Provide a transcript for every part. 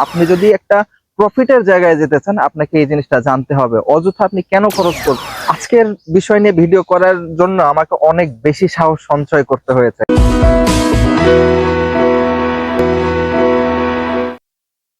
আপনি যদি একটা প্রফিটের জায়গায় যেতে চান, আপনাকে এই জিনিসটা জানতে হবে। অযথা আপনি কেন খরচ করবেন আজকের বিষয় নিয়ে ভিডিও করার জন্য আমাকে অনেক বেশি সাহস সঞ্চয় করতে হয়েছে।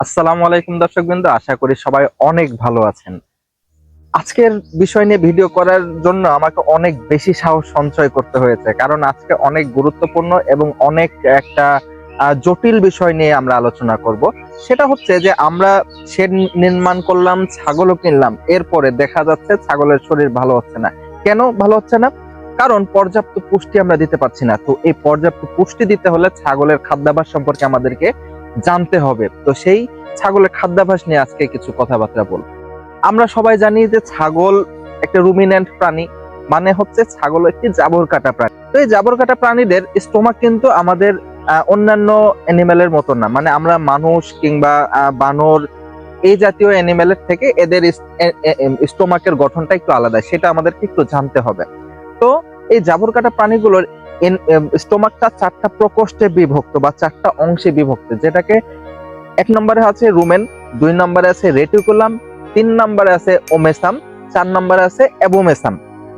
আসসালামু আলাইকুম দর্শকবৃন্দ আশা করি সবাই অনেক ভালো আছেন। আজকের বিষয় নিয়ে ভিডিও করার জন্য আমাকে অনেক বেশি সাহস সঞ্চয় করতে হয়েছে, কারণ আজকে অনেক গুরুত্বপূর্ণ এবং অনেক একটা জটিল বিষয় নিয়ে আমরা আলোচনা করব। সেটা হচ্ছে যে আমরা শেড নির্মাণ করলাম, ছাগলও কিনলাম, এরপরে দেখা যাচ্ছে ছাগলের শরীর ভালো হচ্ছে না। কেন ভালো হচ্ছে না? কারণ পর্যাপ্ত পুষ্টি আমরা দিতে পারছি না। তো এই পর্যাপ্ত পুষ্টি দিতে হলে ছাগলের খাদ্যাভ্যাস সম্পর্কে আমাদেরকে জানতে হবে। তো সেই ছাগলের খাদ্যাভাস নিয়ে আজকে কিছু কথাবার্তা বলব। আমরা সবাই জানি যে ছাগল একটা রুমিনেন্ট প্রাণী মানে হচ্ছে ছাগল একটি জাবর কাটা প্রাণী। তো এই জাবর কাটা প্রাণীদের স্টোমাক কিন্তু আমাদের অন্যান্য অ্যানিমেলের মতো না। মানে আমরা মানুষ কিংবা বানর, এই জাতীয় অ্যানিমেলের থেকে এদের স্টোমাকের গঠনটা একটু আলাদা। সেটা আমাদেরকে একটু জানতে হবে। তো এই জাবর কাটা প্রাণীগুলোর স্টোমাকটা চারটা প্রকোষ্ঠে বিভক্ত বা চারটা অংশে বিভক্ত। যেটাকে এক নম্বরে আছে রুমেন, দুই নম্বরে আছে রেটিকুলাম তিন নম্বরে আছে ওমেসাম চার নম্বরে আছে অ্যাবোমেসাম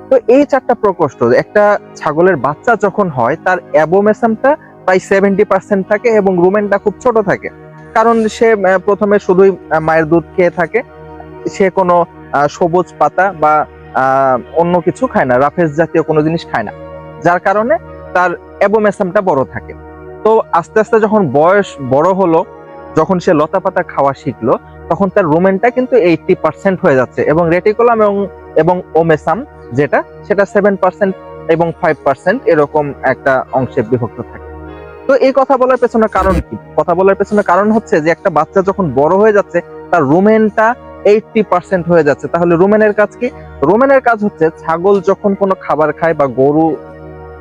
তো এই চারটা প্রকোষ্ঠ, একটা ছাগলের বাচ্চা যখন হয়, তার অ্যাবোমেসামটা প্রায় সেভেন্টি পার্সেন্ট থাকে এবং রুমেনটা খুব ছোট থাকে। কারণ সে প্রথমে শুধুই মায়ের দুধ খেয়ে থাকে। সে কোনো সবুজ পাতা বা অন্য কিছু খায় না, রাফেজ জাতীয় কোনো জিনিস খায় না। যার কারণে তার অ্যাবোমেসামটা বড় থাকে। তো আস্তে আস্তে যখন বয়স বড় হলো, যখন সে লতা পাতা খাওয়া শিখলো, তখন তার রুমেনটা কিন্তু এইটটি পার্সেন্ট হয়ে যাচ্ছে এবং রেটিকুলাম এবং এবং ওমেসাম যেটা, সেটা সেভেন পার্সেন্ট এবং ফাইভ পার্সেন্ট এরকম একটা অংশে বিভক্ত থাকে। তো এই কথা বলার পেছনে কারণ কি? কথা বলার পেছনে কারণ হচ্ছে যে একটা বাচ্চা যখন বড় হয়ে যাচ্ছে, তার রুমেনটা এইটটি পার্সেন্ট হয়ে যাচ্ছে। তাহলে রুমেনের কাজ কি? রুমেনের কাজ হচ্ছে ছাগল যখন কোনো খাবার খায় বা গরু,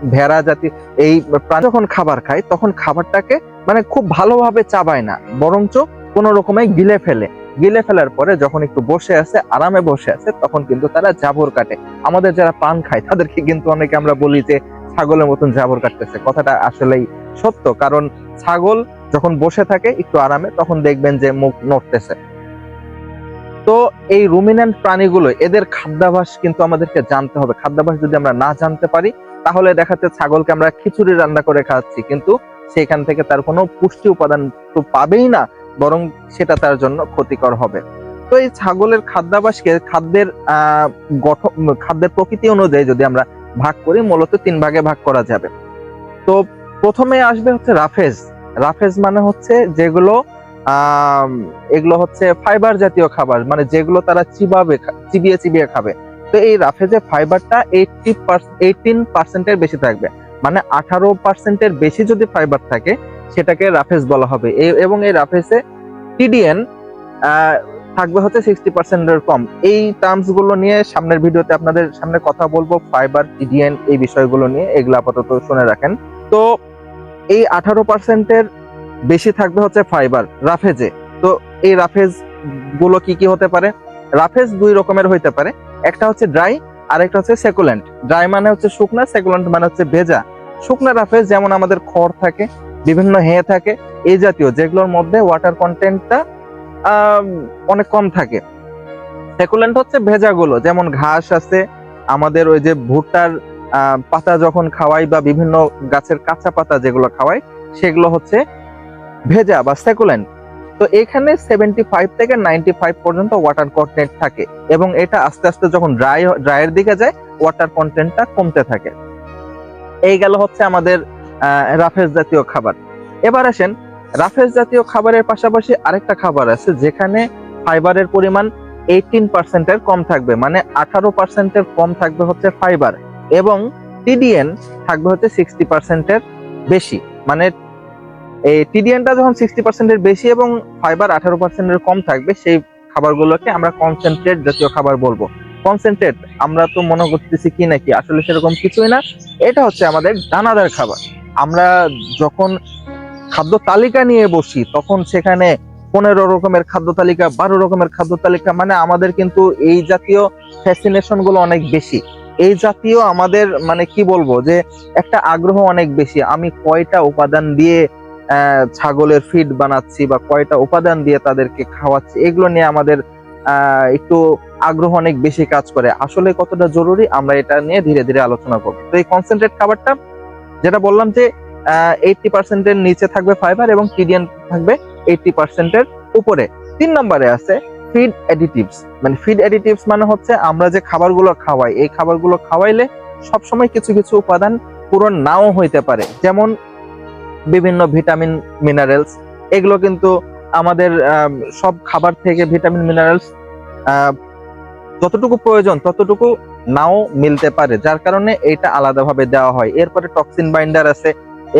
ভেড়া জাতীয় এই প্রাণী যখন খাবার খায়, তখন খাবারটাকে মানে খুব ভালোভাবে চাবায় না। বরঞ্চ কোন রকমে গিলে ফেলে। গিলে ফেলার পরে যখন একটু বসে আছে, আরামে বসে আছে, তখন কিন্তু তারা জাবর কাটে। আমাদের যারা পান খায়, তাদেরকে কিন্তু অনেকে আমরা বলি যে, ছাগলের মতন জাবর কাটতেছে। কথাটা আসলেই সত্য। কারণ ছাগল যখন বসে থাকে একটু আরামে, তখন দেখবেন যে মুখ নড়তেছে। তো এই রুমিনেন্ট প্রাণীগুলো, এদের খাদ্যাভ্যাস কিন্তু আমাদেরকে জানতে হবে। খাদ্যাভ্যাস যদি আমরা না জানতে পারি, তাহলে দেখাচ্ছে ছাগলকে আমরা খিচুড়ি রান্না করে খাওয়াচ্ছি কিন্তু সেখান থেকে তার কোনো পুষ্টি উপাদান তো পাবেই না, বরং সেটা তার জন্য ক্ষতিকর হবে। তো এই ছাগলের খাদ্যাভাসকে খাদ্যের গঠন খাদ্যের প্রকৃতি অনুযায়ী যদি আমরা ভাগ করি, মূলত তিন ভাগে ভাগ করা যাবে। তো প্রথমে আসবে হচ্ছে রাফেজ। রাফেজ মানে হচ্ছে যেগুলো এগুলো হচ্ছে ফাইবার জাতীয় খাবার মানে যেগুলো তারা চিবাবে, চিবিয়ে চিবিয়ে খাবে। তো এই রাফেজে ফাইবারটা এইটটি এইটিন পার্সেন্টের বেশি থাকবে। মানে আঠারো পার্সেন্টের বেশি যদি ফাইবার থাকে, সেটাকে রাফেজ বলা হবে। এবং এই রাফেজে টিডিএন থাকবে হচ্ছে সিক্সটি পার্সেন্টের কম। এই টার্মসগুলো নিয়ে সামনের ভিডিওতে আপনাদের সামনে কথা বলব ফাইবার টিডিএন এই বিষয়গুলো নিয়ে। এগুলো আপাতত শুনে রাখেন। তো এই আঠারো পার্সেন্টের বেশি থাকবে হচ্ছে ফাইবার, রাফেজে। তো এই রাফেজগুলো কি কি হতে পারে? রাফেজ দুই রকমের হইতে পারে। একটা হচ্ছে ড্রাই, আর একটা হচ্ছে সেকুলেন্ট। ড্রাই মানে হচ্ছে শুকনা, সেকুলেন্ট মানে হচ্ছে ভেজা। শুকনা রাফেজ যেমন আমাদের খড় থাকে, বিভিন্ন হে থাকে, এই জাতীয় যেগুলোর মধ্যে ওয়াটার কন্টেন্টটা অনেক কম থাকে। সেকুলেন্ট হচ্ছে ভেজাগুলো, যেমন ঘাস আছে, আমাদের ওই যে ভুট্টার পাতা যখন খাওয়াই বা বিভিন্ন গাছের কাঁচা পাতা যেগুলো খাওয়াই, সেগুলো হচ্ছে ভেজা বা সেকুলেন্ট তো এখানে সেভেন্টি ফাইভ থেকে নাইনটি ফাইভ পর্যন্ত ওয়াটার কন্টেন্ট থাকে এবং এটা আস্তে আস্তে যখন ড্রাই ড্রাইয়ের দিকে যায় ওয়াটার কন্টেন্টটা কমতে থাকে। এই গেল হচ্ছে আমাদের রাফেজ জাতীয় খাবার। এবার আসেন রাফেজ জাতীয় খাবারের পাশাপাশি আরেকটা খাবার আছে যেখানে ফাইবারের পরিমাণ এইটিন পার্সেন্টের কম থাকবে মানে আঠারো পার্সেন্টের কম থাকবে হচ্ছে ফাইবার এবং টিডিএন থাকবে হচ্ছে সিক্সটি পার্সেন্টের বেশি। মানে এই টিডিএনটা যখন সিক্সটি পার্সেন্টের বেশি এবং ফাইবার আঠারো পার্সেন্টের কম থাকবে, সেই খাবারগুলোকে আমরা কনসেন্ট্রেট জাতীয় খাবার বলব। কনসেন্ট্রেট আমরা তো মনে করতেছি কি নাকি? আসলে সেরকম কিছুই না। এটা হচ্ছে আমাদের দানাদার খাবার। আমরা যখন খাদ্য তালিকা নিয়ে বসি, তখন সেখানে পনেরো রকমের খাদ্য তালিকা, বারো রকমের খাদ্য তালিকা মানে আমাদের কিন্তু এই জাতীয় ফ্যাসিনেশনগুলো অনেক বেশি। এই জাতীয় আমাদের মানে কি বলব, যে একটা আগ্রহ অনেক বেশি। আমি কয়টা উপাদান দিয়ে ছাগলের ফিড বানাচ্ছি বা কয়টা উপাদান দিয়ে তাদেরকে খাওয়াচ্ছি, এগুলো নিয়ে আমাদের একটু আগ্রহ অনেক বেশি কাজ করে। আসলে কতটা জরুরি, আমরা এটা নিয়ে ধীরে ধীরে আলোচনা করব। তো এই কনসেন্ট্রেট খাবারটা, যেটা বললাম যে এইটটি পার্সেন্টের নিচে থাকবে ফাইবার এবং টিডিএন থাকবে এইটটি পার্সেন্টের উপরে। তিন নম্বরে আছে ফিড অ্যাডিটিভস মানে ফিড অ্যাডিটিভস মানে হচ্ছে আমরা যে খাবারগুলো খাওয়াই, এই খাবারগুলো খাওয়াইলে সবসময় কিছু কিছু উপাদান পূরণ নাও হইতে পারে। যেমন বিভিন্ন ভিটামিন মিনারেলস এগুলো কিন্তু আমাদের সব খাবার থেকে ভিটামিন মিনারেলস যতটুকু প্রয়োজন ততটুকু নাও মিলতে পারে। যার কারণে এটা আলাদাভাবে দেওয়া হয়। এরপরে টক্সিন বাইন্ডার আছে।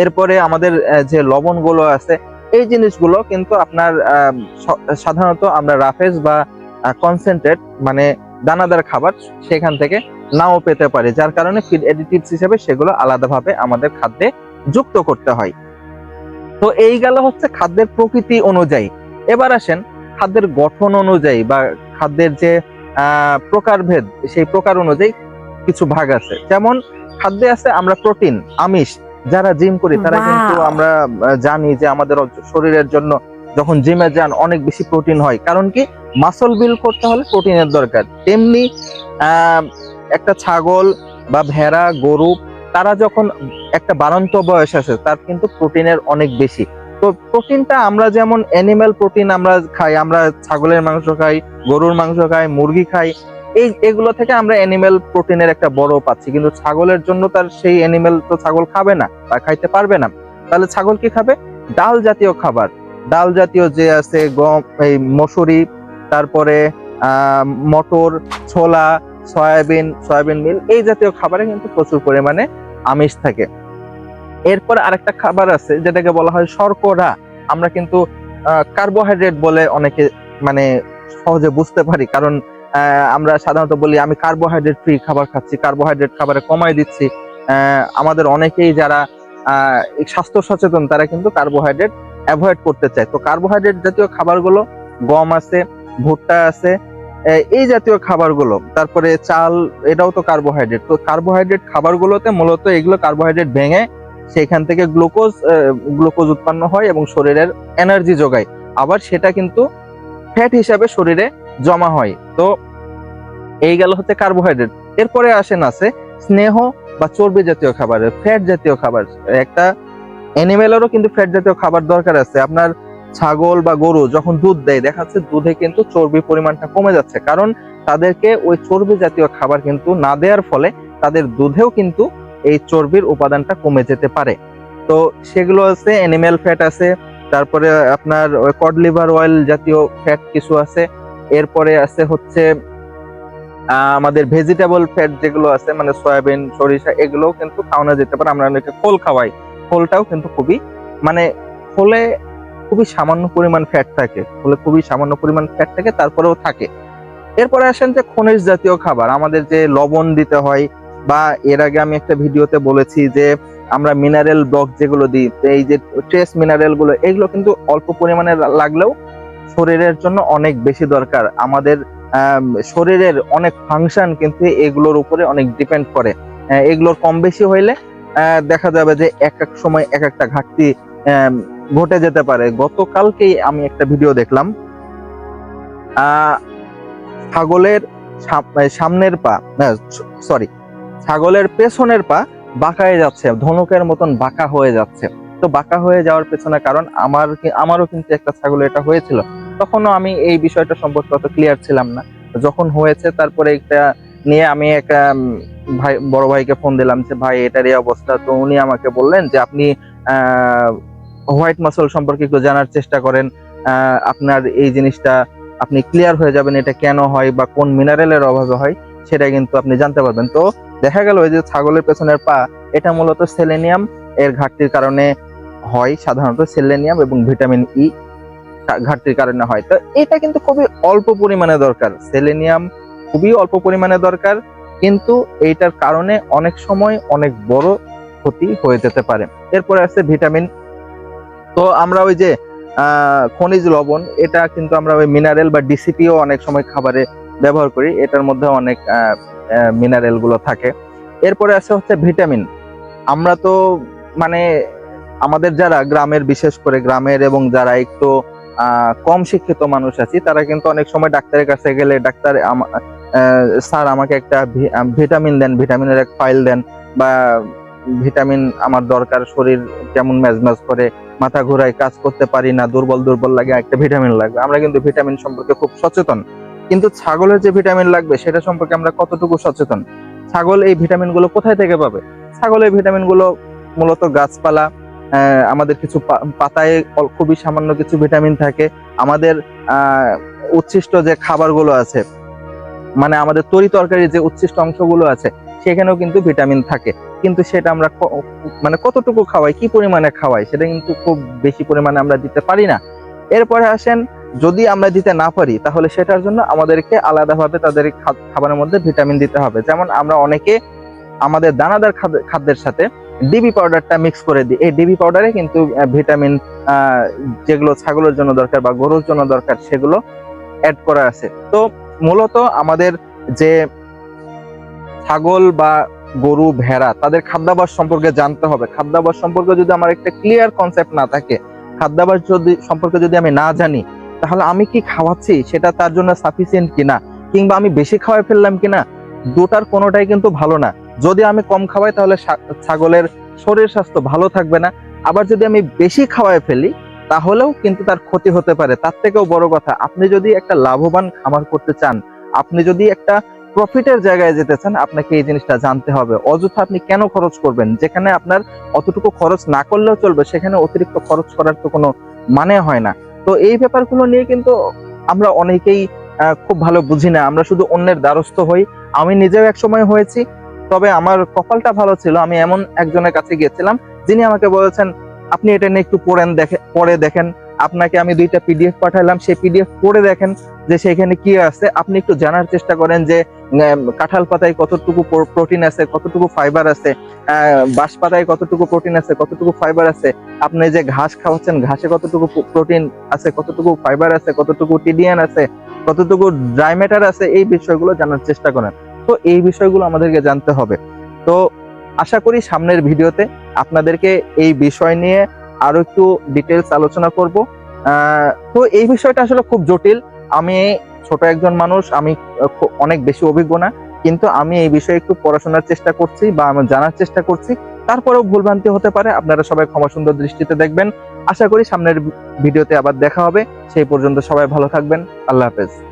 এরপরে আমাদের যে লবণগুলো আছে এই জিনিসগুলো কিন্তু আপনার সাধারণত আমরা রাফেজ বা কনসেন্ট্রেট মানে দানাদার খাবার সেখান থেকে নাও পেতে পারি। যার কারণে ফিড এডিটিভস হিসেবে সেগুলো আলাদাভাবে আমাদের খাদ্যে যুক্ত করতে হয়। তো এই গেল হচ্ছে খাদ্যের প্রকৃতি অনুযায়ী। এবার আসেন খাদ্যের গঠন অনুযায়ী বা খাদ্যের যে প্রকারভেদ, সেই প্রকার অনুযায়ী কিছু ভাগ আছে। যেমন খাদ্যে আছে আমরা প্রোটিন আমিষ। যারা জিম করি তারা কিন্তু আমরা জানি যে আমাদের শরীরের জন্য যখন জিমে যান অনেক বেশি প্রোটিন হয়। কারণ কি? মাসল বিল করতে হলে প্রোটিনের দরকার। তেমনি আহ, একটা ছাগল বা ভেড়া গরু তারা যখন একটা বাড়ন্ত বয়স আছে তার কিন্তু প্রোটিনের অনেক বেশি। তো প্রোটিনটা আমরা যেমন অ্যানিম্যাল প্রোটিন আমরা খাই আমরা ছাগলের মাংস খাই গরুর মাংস খাই মুরগি খাই এই এগুলো থেকে আমরা অ্যানিম্যাল প্রোটিনের একটা বড় পাচ্ছি। কিন্তু ছাগলের জন্য তার সেই অ্যানিম্যাল তো ছাগল খাবে না, বা খাইতে পারবে না। তাহলে ছাগল কি খাবে? ডাল জাতীয় খাবার। ডাল জাতীয় যে আছে গম, এই মসুরি, তারপরে মটর, ছোলা, সয়াবিন সয়াবিন মিল, এই জাতীয় খাবারে কিন্তু প্রচুর পরিমাণে আমিষ থাকে। এরপর আরেকটা খাবার আছে, যেটাকে বলা হয় শর্করা। আমরা কিন্তু কার্বোহাইড্রেট বলে অনেকে মানে সহজে বুঝতে পারি, কারণ আমরা সাধারণত বলি, আমি কার্বোহাইড্রেট ফ্রি খাবার খাচ্ছি কার্বোহাইড্রেট খাবারে কমাই দিচ্ছি। আমাদের অনেকেই যারা স্বাস্থ্য সচেতন, তারা কিন্তু কার্বোহাইড্রেট অ্যাভয়েড করতে চায়। তো কার্বোহাইড্রেট জাতীয় খাবারগুলো, গম আছে, ভুট্টা আছে এই জাতীয় খাবারগুলো, তারপরে চাল, এটাও তো কার্বোহাইড্রেট তো কার্বোহাইড্রেট খাবারগুলোতে মূলত এগুলো কার্বোহাইড্রেট ভেঙে সেখান থেকে গ্লুকোজ গ্লুকোজ উৎপন্ন হয় এবং শরীরের এনার্জি যোগায়। আবার সেটা কিন্তু ফ্যাট হিসাবে শরীরে জমা হয়। তো এই গেল হচ্ছে কার্বোহাইড্রেট এরপরে আসেন আছে স্নেহ বা চর্বি জাতীয় খাবার ফ্যাট জাতীয় খাবার। একটা অ্যানিমেলেরও কিন্তু ফ্যাট জাতীয় খাবার দরকার আছে। আপনার ছাগল বা গরু যখন দুধ দেয় দেখা যাচ্ছে দুধে কিন্তু চর্বির পরিমাণটা কমে যাচ্ছে। কারণ তাদেরকে ওই চর্বি জাতীয় খাবার কিন্তু না দেওয়ার ফলে তাদের দুধেও কিন্তু এই চর্বির উপাদানটা কমে যেতে পারে। তো সেগুলো আছে অ্যানিমেল ফ্যাট আছে, তারপরে আপনার কড লিভার অয়েল জাতীয় ফ্যাট কিছু আছে। এরপরে আছে হচ্ছে আমাদের ভেজিটেবল ফ্যাট যেগুলো আছে মানে সয়াবিন, সরিষা, এগুলোও কিন্তু খাওয়ানো যেতে পারে। আমরা অনেকে খোল খাওয়াই। খোলটাও কিন্তু খুবই মানে খোলে খুবই সামান্য পরিমাণ ফ্যাট থাকে। খোলে খুবই সামান্য পরিমাণ ফ্যাট থাকে, তারপরেও থাকে। এরপরে আসেন যে খনিজ জাতীয় খাবার। আমাদের যে লবণ দিতে হয়, বা এর আগে আমি একটা ভিডিওতে বলেছি যে আমরা মিনারেল ব্লক যেগুলো দিই, এই যে ট্রেস মিনারেলগুলো, এগুলো কিন্তু অল্প পরিমাণে লাগলেও শরীরের জন্য অনেক বেশি দরকার। আমাদের শরীরের অনেক ফাংশন কিন্তু এগুলোর উপরে অনেক ডিপেন্ড করে। এগুলোর কম বেশি হইলে দেখা যাবে যে এক এক সময় এক একটা ঘাটতি ঘটে যেতে পারে। গতকালকেই আমি একটা ভিডিও দেখলাম। ছাগলের সামনের পা সরি ছাগলের পেছনের পা বাঁকায় যাচ্ছে, ধনুকের মতন বাঁকা হয়ে যাচ্ছে। তো বাঁকা হয়ে যাওয়ার পেছনে কারণ আমার আমারও কিন্তু একটা ছাগল এটা হয়েছিল। তখনও আমি এই বিষয়টা সম্পর্কে অত ক্লিয়ার ছিলাম না। যখন হয়েছে, তারপরে একটা নিয়ে আমি একটা ভাই, বড় ভাইকে ফোন দিলাম যে, ভাই, এটার এই অবস্থা। তো উনি আমাকে বললেন যে, আপনি হোয়াইট মাসল সম্পর্কে একটু জানার চেষ্টা করেন। আপনার এই জিনিসটা আপনি ক্লিয়ার হয়ে যাবেন, এটা কেন হয় বা কোন মিনারেলের অভাবে হয়, সেটা কিন্তু আপনি জানতে পারবেন। তো দেখা গেল ওই যে ছাগলের পেছনের পা, এটা মূলত সেলেনিয়াম এর ঘাটতির কারণে হয় সাধারণত সেলেনিয়াম এবং ভিটামিন ই ঘাটতির কারণে হয়। তো এটা কিন্তু খুবই অল্প পরিমাণে দরকার। সেলেনিয়াম খুবই অল্প পরিমাণে দরকার, কিন্তু এইটার কারণে অনেক সময় অনেক বড় ক্ষতি হয়ে যেতে পারে। এরপরে আছে ভিটামিন। তো আমরা ওই যে খনিজ লবণ, এটা কিন্তু আমরা ওই মিনারেল বা ডিসিপিও অনেক সময় খাবারে ব্যবহার করি। এটার মধ্যে অনেক মিনারেলগুলো থাকে। এরপরে আছে হচ্ছে ভিটামিন। আমরা তো মানে আমাদের যারা গ্রামের, বিশেষ করে গ্রামের এবং যারা একটু কম শিক্ষিত মানুষ আছি, তারা কিন্তু অনেক সময় ডাক্তারের কাছে গেলে ডাক্তার স্যার আমাকে একটা ভিটামিন দেন, ভিটামিনের এক ফাইল দেন বা ভিটামিন আমার দরকার, শরীর কেমন ম্যাজম্যাজ করে, মাথা ঘোরায়, কাজ করতে পারি না, দুর্বল দুর্বল লাগে, একটা ভিটামিন লাগবে। আমরা কিন্তু ভিটামিন সম্পর্কে খুব সচেতন। কিন্তু ছাগলের যে ভিটামিন লাগবে, সেটা সম্পর্কে আমরা কতটুকু সচেতন? ছাগল এই ভিটামিনগুলো কোথায় থেকে পাবে? ছাগল এই ভিটামিন মূলত গাছপালা আমাদের কিছু পাতায় খুবই সামান্য কিছু ভিটামিন থাকে। আমাদের উচ্ছিষ্ট যে খাবারগুলো আছে মানে আমাদের তরি তরকারির যে উচ্ছিষ্ট অংশগুলো আছে, সেখানেও কিন্তু ভিটামিন থাকে। কিন্তু সেটা আমরা মানে কতটুকু খাওয়াই, কি পরিমাণে খাওয়াই, সেটা কিন্তু খুব বেশি পরিমাণে আমরা দিতে পারি না। এরপরে আসেন, যদি আমরা দিতে না পারি, তাহলে সেটার জন্য আমাদেরকে আলাদাভাবে তাদের খাবারের মধ্যে ভিটামিন দিতে হবে। যেমন আমরা অনেকে আমাদের দানাদার খাদ্য- খাদ্যের সাথে ডিবি পাউডারটা মিক্স করে দিই। এই ডিবি পাউডারে কিন্তু ভিটামিন যেগুলো ছাগলের জন্য দরকার বা গরুর জন্য দরকার, সেগুলো অ্যাড করা আছে। তো মূলত আমাদের যে ছাগল বা গরু ভেড়া, তাদের খাদ্যাভ্যাস সম্পর্কে জানতে হবে। খাদ্যাভাস সম্পর্কে যদি আমার একটা ক্লিয়ার কনসেপ্ট না থাকে খাদ্যাভাস যদি, সম্পর্কে যদি আমি না জানি, তাহলে আমি কি খাওয়াচ্ছি? সেটা তার জন্য সাফিসিয়েন্ট কিনা? কিংবা আমি বেশি খাওয়াই ফেললাম কিনা? দুটার কোনোটাই কিন্তু ভালো না। যদি আমি কম খাওয়াই, তাহলে ছাগলের শরীর স্বাস্থ্য ভালো থাকবে না। আবার যদি আমি বেশি খাওয়াই ফেলি, তাহলেও কিন্তু তার ক্ষতি হতে পারে। তার থেকেও বড় কথা, আপনি যদি একটা লাভবান খামার করতে চান, আপনি যদি একটা প্রফিটের জায়গায় যেতে চান, আপনাকে এই জিনিসটা জানতে হবে। অযথা আপনি কেন খরচ করবেন? যেখানে আপনার অতটুকু খরচ না করলেও চলবে, সেখানে অতিরিক্ত খরচ করার তো কোনো মানে হয় না। তো এই ব্যাপারগুলো নিয়ে কিন্তু আমরা অনেকেই খুব ভালো বুঝি না। আমরা শুধু অন্যের দ্বারস্থ হই। আমি নিজেও এক সময় হয়েছি। তবে আমার কপালটা ভালো ছিল, আমি এমন একজনের কাছে গিয়েছিলাম যিনি আমাকে বলেছেন, আপনি এটা নিয়ে একটু পড়েন দেখে, পড়ে দেখেন। আপনাকে আমি দুইটা পিডিএফ পাঠালাম সেই পিডিএফ পড়ে দেখেন যে সেখানে কি আছে। আপনি একটু জানার চেষ্টা করেন যে কাঁঠাল পাতায় কতটুকু প্রোটিন আছে, কতটুকু ফাইবার আছে বাঁশ পাতায় কতটুকু প্রোটিন আছে, কতটুকু ফাইবার আছে। আপনি যে ঘাস খাওয়াচ্ছেন, ঘাসে কতটুকু প্রোটিন আছে, কতটুকু ফাইবার আছে, কতটুকু টিডিএন আছে, কতটুকু ড্রাই ম্যাটার আছে, এই বিষয়গুলো জানার চেষ্টা করেন। তো এই বিষয়গুলো আমাদেরকে জানতে হবে। তো আশা করি সামনের ভিডিওতে আপনাদেরকে এই বিষয় নিয়ে আরও একটু ডিটেলস আলোচনা করব। তো এই বিষয়টা আসলে খুব জটিল। আমি ছোট একজন মানুষ, আমি অনেক বেশি অভিজ্ঞ না, কিন্তু আমি এই বিষয়ে একটু পড়াশোনার চেষ্টা করছি বা আমি জানার চেষ্টা করছি। তারপরেও ভুলভ্রান্তি হতে পারে, আপনারা সবাই ক্ষমা সুন্দর দৃষ্টিতে দেখবেন। আশা করি সামনের ভিডিওতে আবার দেখা হবে। সেই পর্যন্ত সবাই ভালো থাকবেন। আল্লাহ হাফেজ।